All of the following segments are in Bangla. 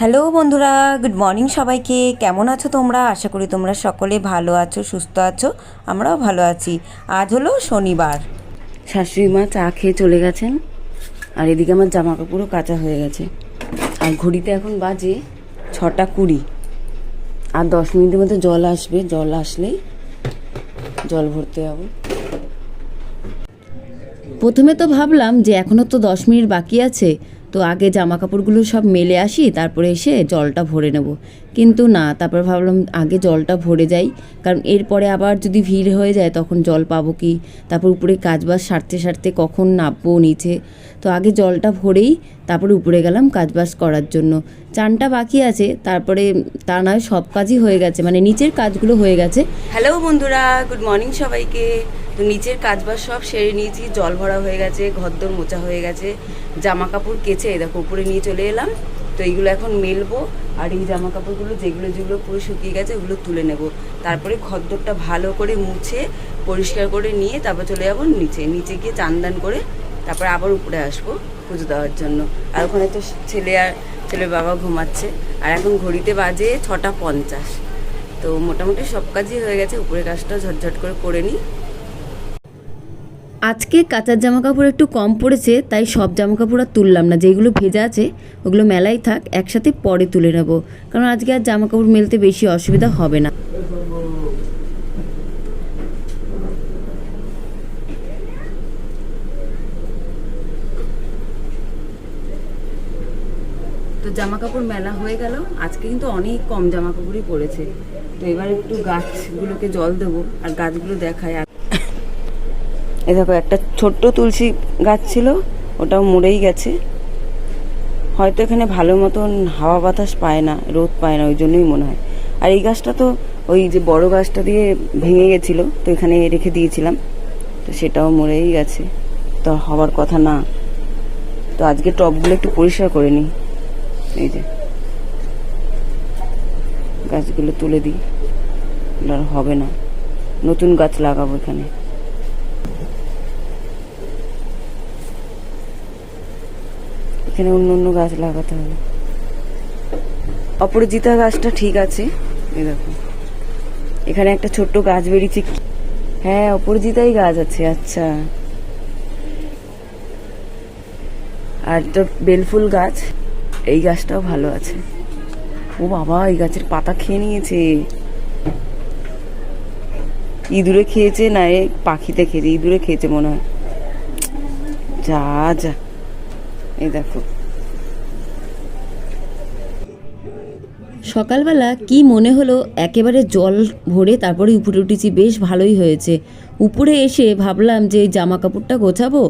হ্যালো বন্ধুরা, গুড মর্নিং সবাইকে। কেমন আছো তোমরা? আশা করি তোমরা সকলে ভালো আছো, সুস্থ আছো, আমরাও ভালো আছি। আজ হলো শনিবার। শাশুড়ি মা চা খেয়ে চলে গেছেন, আর এদিকে আমার জামা কাপড়ও কাঁচা হয়ে গেছে। আর ঘড়িতে এখন বাজে ছটা কুড়ি। আর দশ মিনিটের মধ্যে জল আসবে, জল আসলেই জল ভরতে যাব। প্রথমে তো ভাবলাম যে এখনও তো দশ মিনিট বাকি আছে তো আগে জামা কাপড়গুলো সব মেলে আসি, তারপরে এসে জলটা ভরে নেব। কিন্তু না, তারপর ভাবলাম আগে জলটা ভরে যাই, কারণ এরপরে আবার যদি ভিড় হয়ে যায় তখন জল পাবো কি? তারপর উপরে কাজবাজ সারতে সারতে কখন নামবো নিচে? তো আগে জলটা ভরেই তারপরে উপরে গেলাম কাজবাজ করার জন্য। চানটা বাকি আছে, তারপরে তা নয় সব কাজই হয়ে গেছে মানে নিচের কাজগুলো হয়ে গেছে। হ্যালো বন্ধুরা গুড মর্নিং সবাইকে। তো নিচের কাজবাজ সব সেরে নিয়েছি, জল ভরা হয়ে গেছে, ঘরদোর মোচা হয়ে গেছে জামা কাপড় কেচে দেখো উপরে নিয়ে চলে এলাম। তো এইগুলো এখন মেলবো আর এই জামা কাপড়গুলো যেগুলো যেগুলো পুরো শুকিয়ে গেছে ওগুলো তুলে নেব। তারপরে খদ্দরটা ভালো করে মুছে, পরিষ্কার করে নিয়ে তারপর চলে যাব নিচে। নিচে গিয়ে চান দান করে তারপরে আবার উপরে আসব পুজো দেওয়ার জন্য। আর ওখানে তো ছেলে আর ছেলের বাবা ঘুমাচ্ছে। আর এখন ঘড়িতে বাজে ছটা পঞ্চাশ। তো মোটামুটি সব কাজই হয়ে গেছে, উপরের কাজটা ঝটঝট করে করে নিই। আজকে কাঁচার জামা কাপড় একটু কম পড়েছে, তাই সব জামা কাপড় আর তুললাম না। যেগুলো ভেজা আছে, ওগুলো মেলাই থাক, একসাথে পরে তুলে নেব। কারণ আজকে আর জামা কাপড় মেলতে বেশি অসুবিধা হবে না। তো জামা কাপড় মেলা হয়ে গেল। আজকে কিন্তু অনেক কম জামা কাপড়ই পড়েছে। তো এবার একটু গাছগুলোকে জল দেবো, আর গাছগুলো দেখায় এ দেখো, একটা ছোট্ট তুলসী গাছ ছিল, ওটাও মরেই গেছে। হয়তো এখানে ভালো মতন হাওয়া বাতাস পায় না, রোদ পায় না, ওই জন্যই মনে হয়। আর এই গাছটা তো ওই যে বড় গাছটা দিয়ে ভেঙে গেছিল, তো এখানে রেখে দিয়েছিলাম, তো সেটাও মরেই গেছে। তো হওয়ার কথা না। তো আজকে টবগুলো একটু পরিষ্কার করে নিই। এই যে, গাছগুলো তুলে দিই। আর হবে না। নতুন গাছ লাগাবো এখানে। এখানে অন্য অন্য গাছ লাগাতে হবে। অপরাজিতা গাছটা ঠিক আছে। এই দেখো। এখানে একটা ছোট্ট গাছ বেরিয়েছে। হ্যাঁ অপরাজিতাই গাছ আছে আচ্ছা। আর তো বেলফুল গাছ, এই গাছটাও ভালো আছে। ও বাবা, এই গাছের পাতা খেয়ে নিয়েছে। ইঁদুরে খেয়েছে না এ পাখিতে খেয়েছে, ইঁদুরে খেয়েছে মনে হয়। যা যা। এই দেখো। সকালবেলা কি মনে হলো? একেবারে জল ভরে তারপরে উপরে উঠেছি, বেশ ভালোই হয়েছে। উপরে এসে ভাবলাম যে জামা কাপড়টা গোছাবো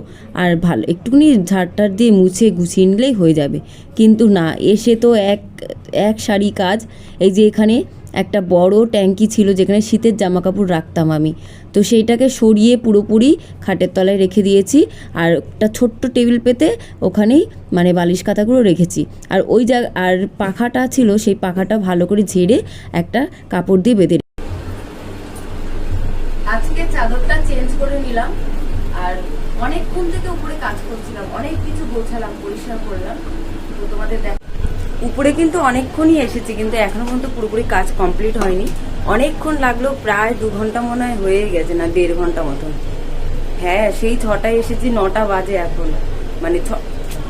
আর ভালো, একটুখানি ঝাড়টার দিয়ে মুছে গুছিয়ে নিলেই হয়ে যাবে। কিন্তু না, এসে তো এক এক শাড়ি কাজ। এই যে এখানে একটা বড় ট্যাঙ্কি ছিল যেখানে শীতের জামা কাপড় রাখতাম আমি। তো সেইটাকে সরিয়ে পুরোপুরি খাটের তলায় রেখে দিয়েছি আর একটা ছোট্ট টেবিল পেতে ওখানেই মানে বালিশ কাতাগুলো রেখেছি। আর ওই জায়গা, আর পাখাটা ছিল সেই পাখাটা ভালো করে ঝেড়ে একটা কাপড় দিয়ে বেঁধে আজকে চাদরটা চেঞ্জ করে নিলাম আর অনেকক্ষণ থেকে উপরে কাজ করছিলাম, অনেক কিছু গোছালাম, পরিষ্কার করলাম। তো তোমাদের উপরে কিন্তু অনেকক্ষণই এসেছি, কিন্তু এখনও পর্যন্ত পুরোপুরি কাজ কমপ্লিট হয়নি। অনেকক্ষণ লাগল, প্রায় দু ঘণ্টা মনে হয় হয়ে গেছে, না দেড় ঘণ্টা মতন। হ্যাঁ সেই ছটায় এসেছি, নটা বাজে এখন। মানে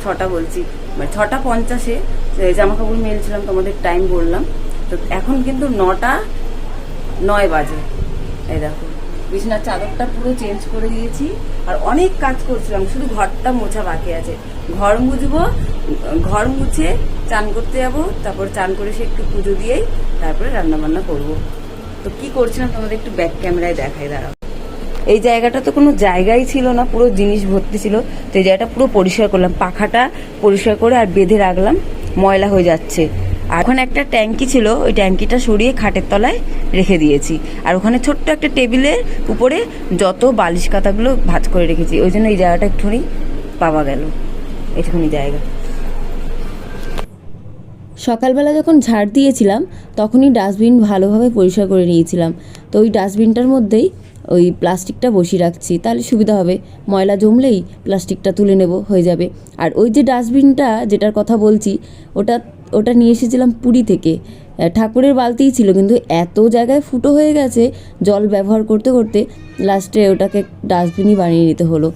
ছটা বলছি মানে ছটা পঞ্চাশে জামা কাপড় মেলছিলাম, তোমাদের টাইম বললাম। তো এখন কিন্তু নটা, নয় বাজে। এই দেখো, বিছনার চাদরটা পুরো চেঞ্জ করে দিয়েছি, আর অনেক কাজ করছিলাম, শুধু ঘরটা মোছা বাকি আছে। ঘর মুছবো, ঘর মুছে চান করতে যাব, তারপর চান করে সে একটু পুজো দিয়েই তারপরে রান্না বান্না করব। তো কি করছিলাম তোমাদের একটু ব্যাক ক্যামেরায় দেখাই, দাঁড়াও। এই জায়গাটা তো কোনো জায়গাই ছিল না, পুরো জিনিস ভর্তি ছিল। তো এই জায়গাটা পুরো পরিষ্কার করলাম, পাখাটা পরিষ্কার করে আর বেঁধে রাখলাম, ময়লা হয়ে যাচ্ছে। আর ওখানে একটা ট্যাঙ্কি ছিল, ওই ট্যাঙ্কিটা সরিয়ে খাটের তলায় রেখে দিয়েছি। আর ওখানে ছোট্ট একটা টেবিলের উপরে যত বালিশ কাতাগুলো ভাঁজ করে রেখেছি, ওই জন্য এই জায়গাটা একটুখানি পাওয়া গেল। একটুখানি জায়গা। সকালবেলা যখন ঝাড় দিয়েছিলাম, তখনই ডাস্টবিন ভালোভাবে পরিষ্কার করে নিয়েছিলাম। তো ওই ডাস্টবিনটার মধ্যেই ওই প্লাস্টিকটা বসিয়ে রাখছি। তাহলে সুবিধা হবে। ময়লা জমলেই প্লাস্টিকটা তুলে নেব, হয়ে যাবে। আর ওই যে ডাস্টবিনটা যেটার কথা বলছি, ওটা ওটা নিয়ে এসেছিলাম পুরী থেকে। ঠাকুরের বালতিই ছিল, কিন্তু এত জায়গায় ফুটো হয়ে গেছে, জল ব্যবহার করতে করতে লাস্টে ওটাকে ডাস্টবিনই বানিয়ে নিতে হলো।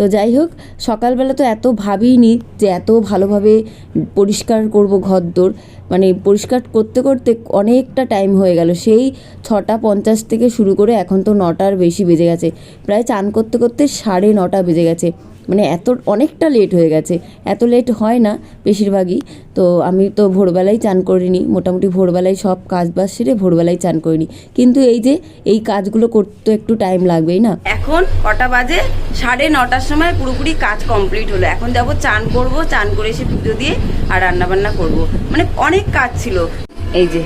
তো যাই হোক, সকালবেলা তো এত ভাবিনি যে এত ভালোভাবে পরিষ্কার করব ঘরদোর মানে পরিষ্কার করতে করতে অনেকটা টাইম হয়ে গেল। সেই ছটা পঞ্চাশ থেকে শুরু করে এখন তো নটার বেশি বেজে গেছে। প্রায় চান করতে করতে সাড়ে নটা বেজে গেছে। মানে এত, অনেকটা লেট হয়ে গেছে। এত লেট হয় না বেশিরভাগই। তো আমি তো ভোরবেলায় চান করিনি। মোটামুটি ভোরবেলায় সব কাজ বাজ সেরে ভোরবেলায় চান করিনি। কিন্তু এই যে, এই কাজগুলো করতে একটু টাইম লাগবেই না। এখন কটা বাজে? সাড়ে নটার সময় পুরোপুরি কাজ কমপ্লিট হলো। এখন যাব চান করব, চান করে এসে পুজো দিয়ে আর রান্না বান্না করব। মানে অনেক কাজ ছিল। এই যে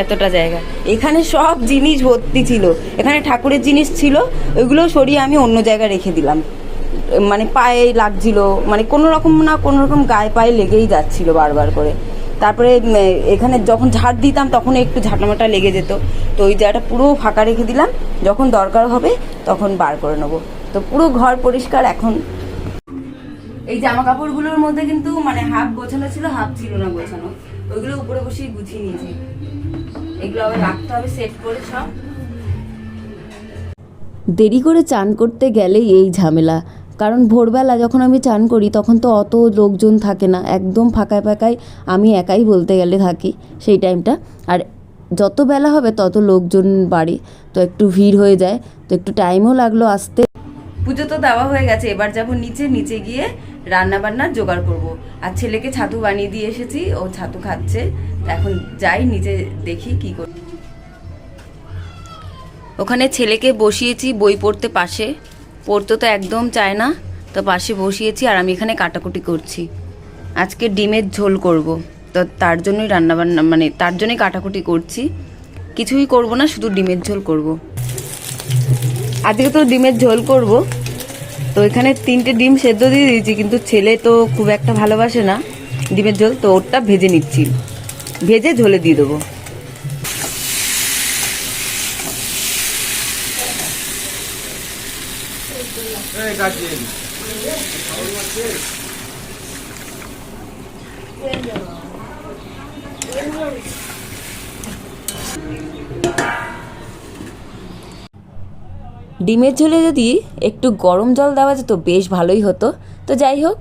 এতটা জায়গা। এখানে সব জিনিস ভর্তি ছিল। এখানে ঠাকুরের জিনিস ছিল, ওইগুলো সরিয়ে আমি অন্য জায়গায় রেখে দিলাম। মানে পায়ে লাগছিল মানে কোনো রকম না কোনো রকম গায়ে পায়ে লেগেই যাচ্ছিল বারবার করে। তারপরে এখানে যখন ঝাড় দিতাম, তখন একটু ঝাঁটামাটা লেগে যেত। তো ওই জায়গাটা পুরো ফাঁকা রেখে দিলাম। যখন দরকার হবে, তখন বার করে নেব। তো পুরো ঘর পরিষ্কার, এখন এই জামা কাপড়গুলোর মধ্যে কিন্তু মানে হাফ গোছানো ছিল হাফ ছিল না গোছানো। ওইগুলো উপরে বসেই গুছিয়ে নিয়েছি। এগুলো আবার রাখতে হবে সেট করে সব। দেরি করে চান করতে গেলেই এই ঝামেলা। কারণ ভোরবেলা যখন আমি চান করি, তখন তো অত লোকজন থাকে না। একদম ফাঁকায় ফাঁকায় আমি একাই বলতে গেলে থাকি সেই টাইমটা। আর যত বেলা হবে, তত লোকজন বাড়ে। তো একটু ভিড় হয়ে যায়। তো একটু টাইমও লাগল আসতে। পুজো তো দেওয়া হয়ে গেছে, এবার যাব নিচে নিচে গিয়ে রান্না বান্নার জোগাড় করব। আর ছেলেকে ছাতু বানিয়ে দিয়ে এসেছি, ও ছাতু খাচ্ছে। এখন যাই, নিচে দেখি কি করি ওখানে ছেলেকে বসিয়েছি বই পড়তে পাশে। পড়তে তো একদম চায় না, তো পাশে বসিয়েছি আর আমি এখানে কাটাকুটি করছি। আজকে ডিমের ঝোল করব, তো তার জন্যই রান্না বান্না মানে তার জন্যই কাটাকুটি করছি। কিছুই করব না, শুধু ডিমের ঝোল করব। আজকে তো ডিমের ঝোল করব। তো এখানে তিনটে ডিম সেদ্ধ দিয়ে দিয়েছি, কিন্তু ছেলে তো খুব একটা ভালোবাসে না ডিমের ঝোল, তো ওরটা ভেজে নিচ্ছি। ভেজে ঝোলে দিয়ে দেবো। ডিমের ঝোলে যদি একটু গরম জল দেওয়া যেত, বেশ ভালোই হতো। তো যাই হোক,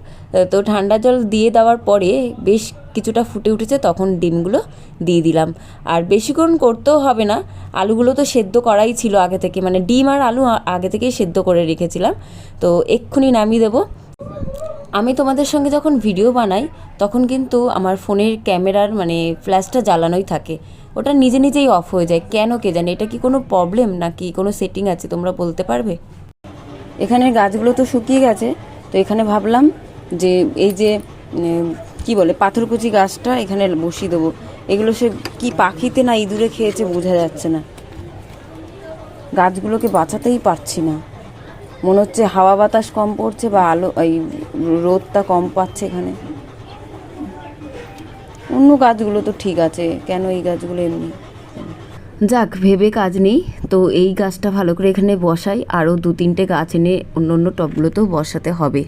তো ঠান্ডা জল দিয়ে দেওয়ার পরে বেশ কিছুটা ফুটে উঠেছে, তখন ডিমগুলো দিয়ে দিলাম। আর বেশিক্ষণ করতেও হবে না, আলুগুলো তো সেদ্ধ করাই ছিল আগে থেকে মানে ডিম আর আলু আগে থেকেই সেদ্ধ করে রেখেছিলাম। তো এক্ষুনি নামিয়ে দেবো। আমি তোমাদের সঙ্গে যখন ভিডিও বানাই, তখন কিন্তু আমার ফোনের ক্যামেরার মানে ফ্ল্যাশটা জ্বালানোই থাকে। ওটা নিজে নিজেই অফ হয়ে যায়। কেন কে জানে? এটা কি কোনো প্রবলেম নাকি কোনো সেটিং আছে তোমরা বলতে পারবে? এখানে গাছগুলো তো শুকিয়ে গেছে, তো এখানে ভাবলাম যে এই যে কি বলে, পাথরকুচি গাছটা এখানে বসিয়ে দেবো। এগুলো সে কি পাখিতে না ইঁদুরে খেয়েছে বোঝা যাচ্ছে না। গাছগুলোকে বাঁচাতেই পারছি না। মনে হচ্ছে হাওয়া বাতাস কম পড়ছে বা আলো, এই রোদটা কম পাচ্ছে এখানে। অন্য গাছগুলো তো ঠিক আছে কেন এই গাছগুলো এমনি? যাক ভেবে কাজ নেই। তো এই গাছটা ভালো করে এখানে বসাই আরও দু তিনটে গাছ এনে অন্য অন্য টবগুলোতেও বসাতে হবে।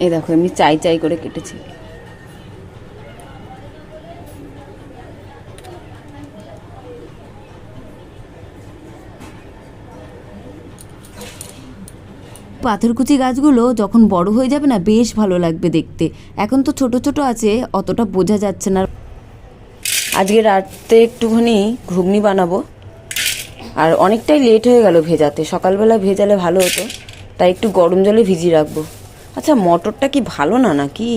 এ দেখো এমনি চাই চাই করে কেটেছি। পাথরকুচি গাছগুলো যখন বড় হয়ে যাবে না, বেশ ভালো লাগবে দেখতে। এখন তো ছোট ছোট আছে, অতটা বোঝা যাচ্ছে না। আজকে রাতে একটুখানি ঘুগনি বানাবো। আর অনেকটাই লেট হয়ে গেল ভেজাতে। সকালবেলা ভেজালে ভালো হতো, তাই একটু গরম জলে ভিজিয়ে রাখব। আচ্ছা মটরটা কি ভালো না নাকি?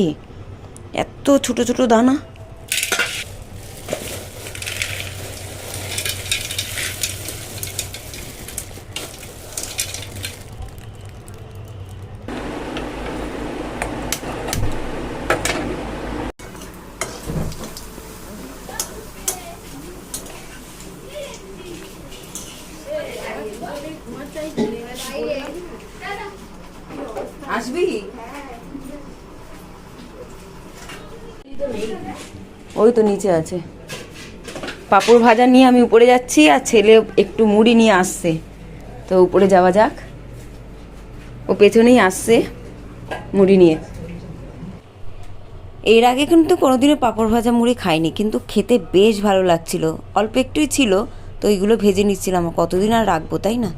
এত ছোট ছোট দানা আসবি ওই তো নিচে আছে। পাপড় ভাজা নিয়ে আমি উপরে যাচ্ছি আর ছেলে একটু মুড়ি নিয়ে আসছে। তো উপরে যাওয়া যাক। ও পেছনেই আসছে মুড়ি নিয়ে। এর আগে কিন্তু কোনোদিনও পাঁপড় ভাজা মুড়ি খাইনি, কিন্তু খেতে বেশ ভালো লাগছিল। অল্প একটুই ছিল, তো এইগুলো ভেজে নিচ্ছিলাম। কতদিন আর রাখব, তাই না?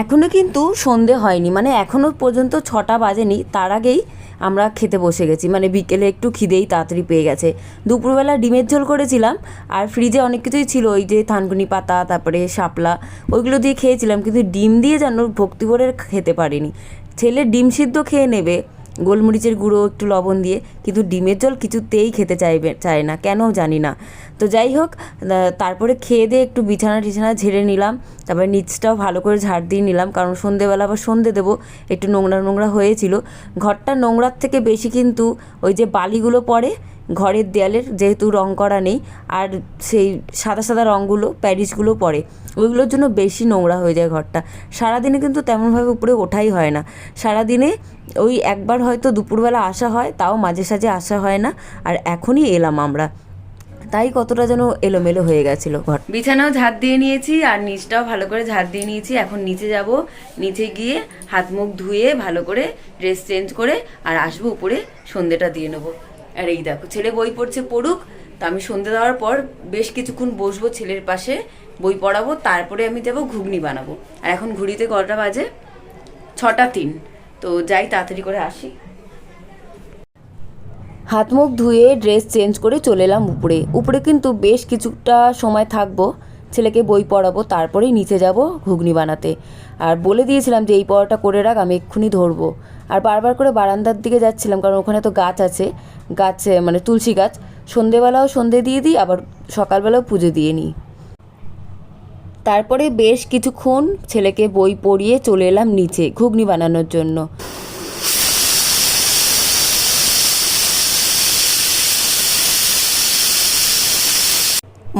এখনও কিন্তু সন্ধে হয়নি মানে এখনও পর্যন্ত ছটা বাজেনি, তার আগেই আমরা খেতে বসে গেছি। মানে বিকেলে একটু খিদেই তাড়াতাড়ি পেয়ে গেছে। দুপুরবেলা ডিমের ঝোল করেছিলাম, আর ফ্রিজে অনেক কিছুই ছিল, ওই যে থানকুনি পাতা, তারপরে শাপলা, ওইগুলো দিয়ে খেয়েছিলাম, কিন্তু ডিম দিয়ে যেন ভক্তিভরের খেতে পারিনি। ছেলে ডিম সিদ্ধ খেয়ে নেবে, গোলমরিচের গুঁড়ো, একটু লবণ দিয়ে, কিন্তু ডিমের জল কিছুতেই খেতে চাইবে, চায় না, কেন জানি না। তো যাই হোক তারপরে খেয়ে দিয়ে একটু বিছানা টিছানা ঝেড়ে নিলাম। তারপরে নিচটাও ভালো করে ঝাড় দিয়ে নিলাম, কারণ সন্ধেবেলা আবার সন্ধে দেবো, একটু নোংরা নোংরা হয়েছিল। ঘরটা নোংরার থেকে বেশি কিন্তু ওই যে বালিগুলো পড়ে, ঘরের দেয়ালের যেহেতু রং করা নেই, আর সেই সাদা সাদা রঙগুলো প্যারিসগুলো পড়ে। ওইগুলোর জন্য বেশি নোংরা হয়ে যায় ঘরটা। সারাদিনে কিন্তু তেমনভাবে উপরে ওঠাই হয় না। সারাদিনে ওই একবার হয়তো দুপুরবেলা আসা হয়, তাও মাঝে সাঝে আসা হয় না, আর এখনই এলাম আমরা। তাই কতটা যেন এলোমেলো হয়ে গেছিল ঘর। বিছানাও ঝাড় দিয়ে নিয়েছি আর নিচটাও ভালো করে ঝাড় দিয়ে নিয়েছি। এখন নিচে যাব। নিচে গিয়ে হাত মুখ ধুয়ে ভালো করে ড্রেস চেঞ্জ করে আর আসব উপরে সন্ধেটা দিয়ে নেব। আর এই দেখো, ছেলে বই পড়ছে পড়ুক, তা আমি সন্ধে দেওয়ার পর বেশ কিছুক্ষণ বসবো ছেলের পাশে, বই পড়াবো, তারপরে আমি যাব ঘুগনি বানাবো। আর এখন ঘুড়িতে কটা বাজে? ছটা তিন। তো যাই তাড়াতাড়ি করে আসি। হাত মুখ ধুয়ে ড্রেস চেঞ্জ করে চলে এলাম উপরে। উপরে কিন্তু বেশ কিছুটা সময় থাকব। ছেলেকে বই পড়াবো, তারপরেই নিচে যাব ঘুগনি বানাতে। আর বলে দিয়েছিলাম যে, এই পড়াটা করে রাখ, আমি এক্ষুনি ধরবো। আর বারবার করে বারান্দার দিকে যাচ্ছিলাম, কারণ ওখানে তো গাছ আছে। গাছ মানে তুলসী গাছ। সন্ধেবেলাও সন্ধে দিয়ে দিই, আবার সকালবেলাও পুজো দিয়ে নিই। তারপরে বেশ কিছুক্ষণ ছেলেকে বই পড়িয়ে চলে এলাম নিচে ঘুগনি বানানোর জন্য।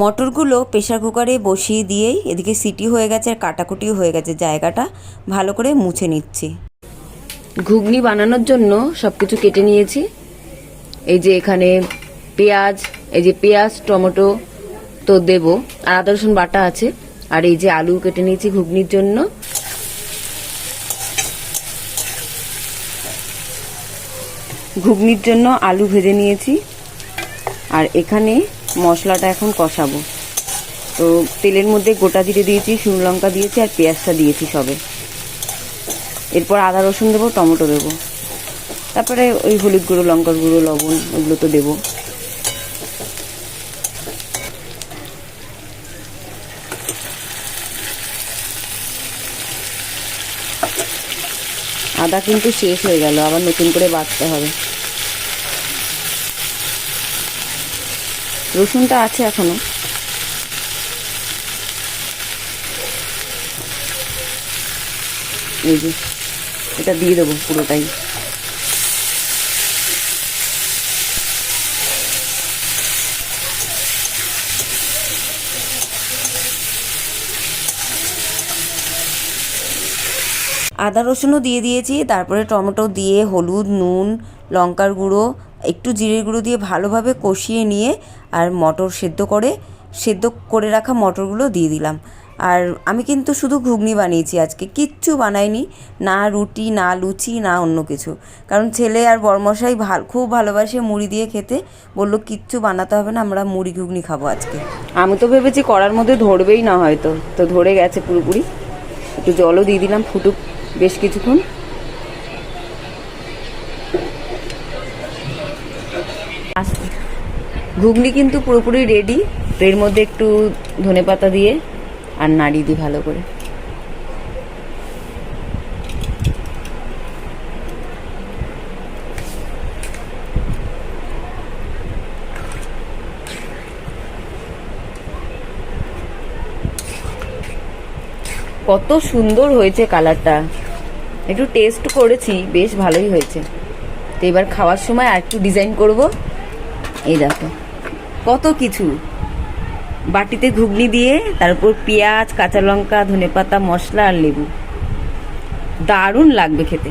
মটরগুলো প্রেশার কুকারে বসিয়ে দিয়েই এদিকে সিটি হয়ে গেছে আর কাটাকুটিও হয়ে গেছে জায়গাটা। ভালো করে মুছে নিচ্ছি। ঘুগনি বানানোর জন্য সব কিছু কেটে নিয়েছি। এই যে এখানে পেঁয়াজ, এই যে পেঁয়াজ, টমেটো তো দেব। আর আদা, রসুন বাটা আছে। আর এই যে আলু কেটে নিয়েছি ঘুগনির জন্য। ঘুগনির জন্য আলু ভেজে নিয়েছি। আর এখানে মশলাটা এখন কষাবো। তো তেলের মধ্যে গোটা জিরে দিয়েছি, শুকনো লঙ্কা দিয়েছি আর পেঁয়াজটা দিয়েছি সবে। এরপর আদা রসুন দেবো, টমেটো দেবো। তারপরে ওই হলুদ গুঁড়ো, লঙ্কার গুঁড়ো, লবণ, ওগুলো তো দেবো। আদা কিন্তু শেষ হয়ে গেল, আবার নতুন করে বাঁচতে হবে। রসুনটা আছে এখনও। এই যে, এটা দিয়ে দেবো পুরোটাই। আদা রসুনও দিয়ে দিয়েছি, তারপরে টমেটো দিয়ে হলুদ, নুন, লঙ্কার গুঁড়ো একটু জিরে গুঁড়ো দিয়ে ভালোভাবে কষিয়ে নিয়ে আর মটর সেদ্ধ করে সেদ্ধ করে রাখা মটরগুলো দিয়ে দিলাম। আর আমি কিন্তু শুধু ঘুগনি বানিয়েছি আজকে, কিচ্ছু বানাইনি, না রুটি, না লুচি, না অন্য কিছু। কারণ ছেলে আর বরমশাই ভালো, খুব ভালোবাসে মুড়ি দিয়ে খেতে, বলল কিচ্ছু বানাতে হবে না, আমরা মুড়ি ঘুগনি খাব আজকে। আমি তো ভেবেছি কড়ার মধ্যে ধরবেই না হয়তো, তো ধরে গেছে পুরোপুরি। একটু জলও দিয়ে দিলাম, ফুটুক বেশ কিছুক্ষণ। ঘুগনি কিন্তু পুরোপুরি রেডি এর মধ্যে একটু ধনে পাতা দিয়ে আর নাড়িয়ে দিই ভালো করে। কত সুন্দর হয়েছে কালারটা। একটু টেস্ট করেছি, বেশ ভালোই হয়েছে। তো এবার খাওয়ার সময় আর একটু ডিজাইন করব। এই দেখো। কত কিছু। বাটিতে ঘুগনি দিয়ে, তারপর পেঁয়াজ, কাঁচা লঙ্কা ধনেপাতা মশলা আর লেবু। দারুণ লাগবে খেতে।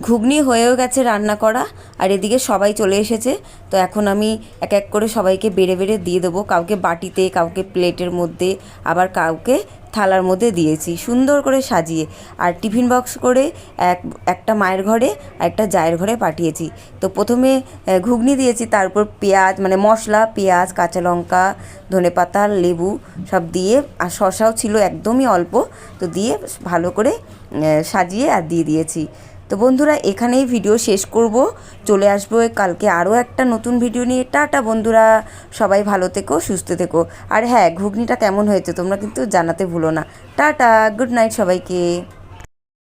ঘুগনি হয়েও গেছে রান্না করা, আর এদিকে সবাই চলে এসেছে। তো এখন আমি এক এক করে সবাইকে বেড়ে বেড়ে দিয়ে দেবো। কাউকে বাটিতে, কাউকে প্লেটের মধ্যে, আবার কাউকে থালার মধ্যে দিয়েছি। সুন্দর করে সাজিয়ে আর টিফিন বক্স করে এক, একটা মায়ের ঘরে আর একটা জায়ের ঘরে পাঠিয়েছি। তো প্রথমে ঘুগনি দিয়েছি, তারপর পেঁয়াজ মানে মশলা, পেঁয়াজ, কাঁচা লঙ্কা, ধনে পাতা, লেবু সব দিয়ে, আর শশাও ছিল একদমই অল্প, তো দিয়ে ভালো করে সাজিয়ে আর দিয়ে দিয়েছি। তো বন্ধুরা, এখানেই ভিডিও শেষ করব। চলে আসব কালকে আরও একটা নতুন ভিডিও নিয়ে। টাটা বন্ধুরা, সবাই ভালো থেকো, সুস্থ থেকো। আর হ্যাঁ ঘুগনিটা কেমন হয়েছে তোমরা কিন্তু জানাতে ভুলো না। টাটা গুড নাইট সবাইকে।